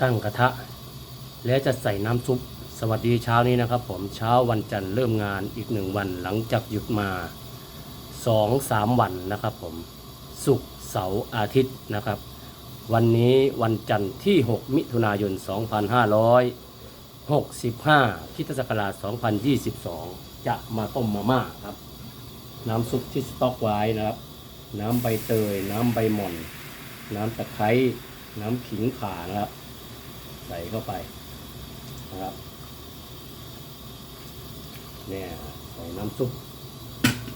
ตั้งกระทะ แล้วจะใส่น้ำซุป สวัสดีเช้านี้นะครับ ผมเช้าวันจันทร์เริ่มงานอีกหนึ่งวันหลังจากหยุดมาสองสามวันนะครับผมศุกร์เสาร์อาทิตย์นะครับ วันนี้วันจันทร์ที่ 6 มิถุนายน 2565คริสตศักราช2022 จะมาต้มมาม่าครับ น้ำซุปที่สต๊อกไว้นะครับ น้ำใบเตย น้ำใบหม่อน น้ำตะไคร้น้ำขิงข่านะครับ ใส่เข้าไปนะครับเนี่ยใส่น้ำซุป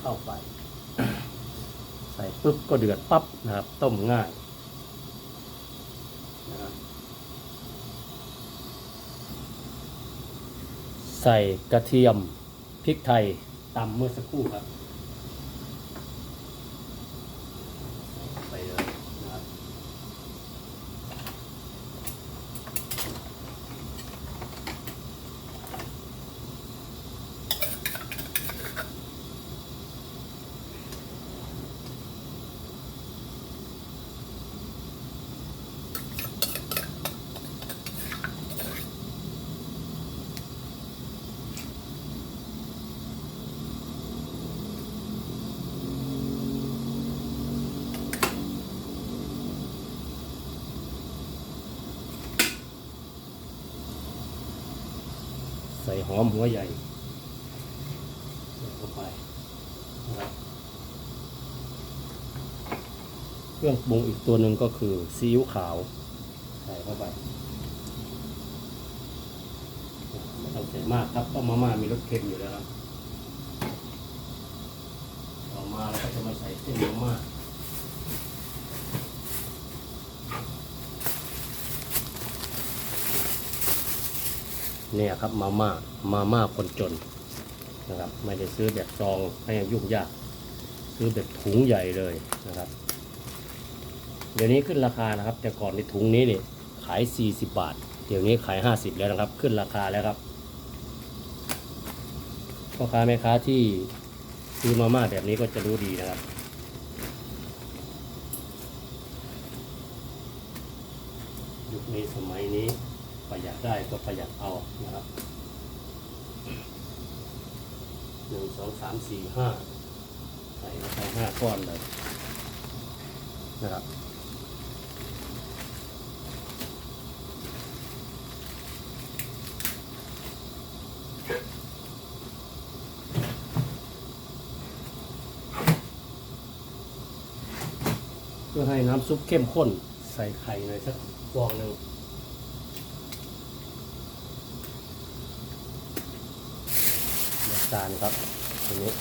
เข้าไป ใส่ปุ๊บก็เดือดปั๊บนะครับ ต้มง่ายนะครับใส่กระเทียมพริกไทยตำเมื่อสักครู่ครับ หอมหัวใหญ่ใส่เข้าไปนะครับเครื่องปรุงอีกตัวหนึ่งก็คือซีอิ๊วขาวใส่เข้าไปไม่ต้องใส่มากครับต้มมาม่ามีรสเค็มอยู่แล้วครับต่อมาเราก็จะมาใส่เส้นมาม่า เนี่ยครับมาม่ามาม่าคนจนนะครับไม่ได้ซื้อแบบซองให้ยุ่งยากซื้อแบบถุงใหญ่เลยนะครับ เดี๋ยวนี้ขึ้นราคานะครับ แต่ก่อนในถุงนี้นี่ขาย 40 บาท เดี๋ยวนี้ขาย 50 แล้วนะครับ ขึ้นราคาแล้วครับพ่อค้าแม่ค้าที่ซื้อมาม่าแบบนี้ก็จะรู้ดีนะครับยุคนี้สมัยนี้ ประหยัดได้ก็ประหยัดเอานะครับหนึ่งสองสามสี่ห้าใส่เข้าไปห้าก้อนเลยนะครับเพื่อให้น้ำซุปเข้มข้นใส่ไข่หน่อยสักฟองหนึ่ง น้ำตาลครับตัวนี้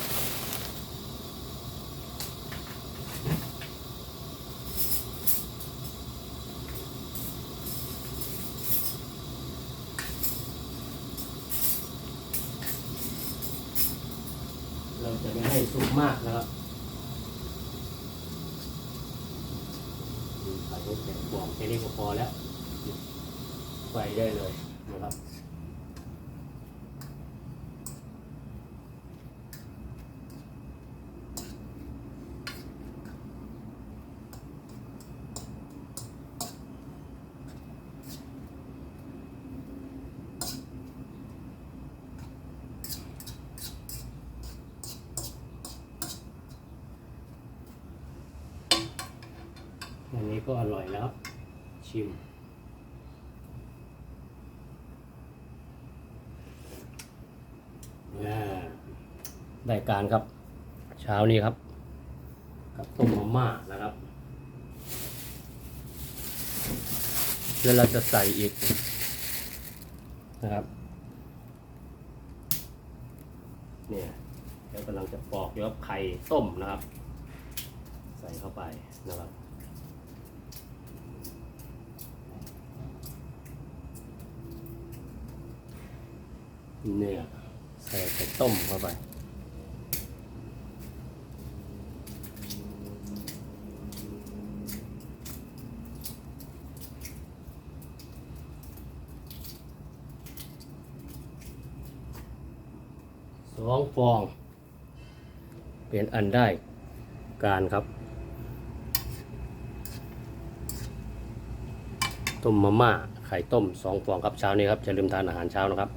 เราจะไม่ให้สุกมากนะครับใส่ลูกแกงบองแค่นี้ก็พอแล้วไฟได้เลยนะครับ อันนี้ก็อร่อยแล้ว ชิมอ่าได้การครับ เช้านี้ครับ กับต้มมาม่านะครับเดี๋ยวเราจะใส่อีกนะครับเนี่ยเดี๋ยวกำลังจะปอกเดี๋ยวไข่ต้มนะครับ ใส่เข้าไปนะครับ เนี่ยใส่ไข่ต้มเข้าไป สองฟอง เป็นอันได้การครับ ต้มมาม่าไข่ต้มสองฟองครับเช้านี้ครับอย่าลืมทานอาหารเช้านะครับ